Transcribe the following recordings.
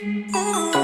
Ooh.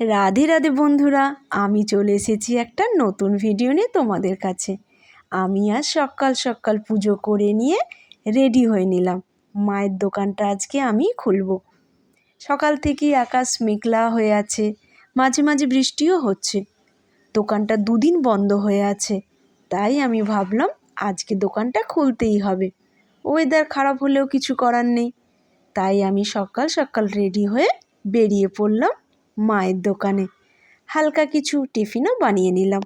Radhe Radhe বন্ধুরা, আমি চলে এসেছি একটা নতুন ভিডিও নিয়ে তোমাদের কাছে। আমি আজ সকাল সকাল পুজো করে নিয়ে রেডি হয়ে নিলাম। মায়ের দোকানটা আজকে আমি খুলব। সকাল থেকেই আকাশ মেঘলা হয়ে আছে, মাঝে মাঝে বৃষ্টিও হচ্ছে। দোকানটা দুদিন বন্ধ হয়ে আছে, তাই আমি ভাবলাম আজকে দোকানটা খুলতেই হবে। ওয়েদার খারাপ হলেও কিছু করার নেই, তাই আমি সকাল সকাল রেডি হয়ে বেরিয়ে পড়লাম। মায়ের দোকানে। হালকা কিছু টিফিনও বানিয়ে নিলাম।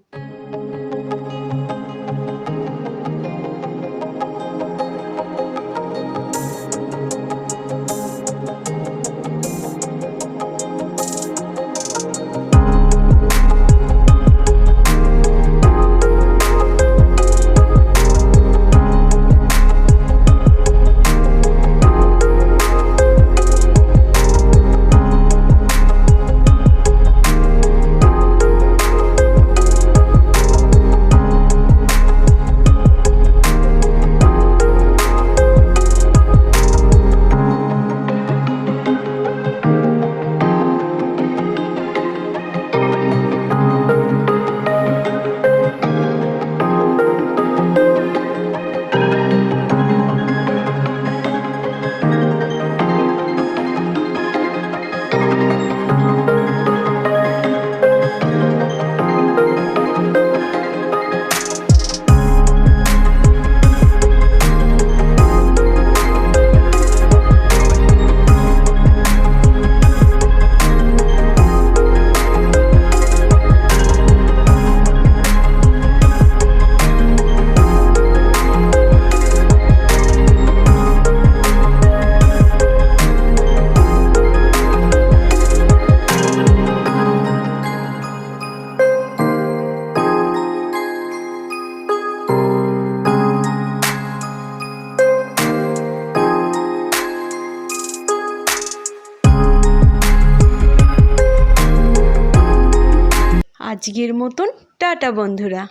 আজকের মতন টাটা বন্ধুরা।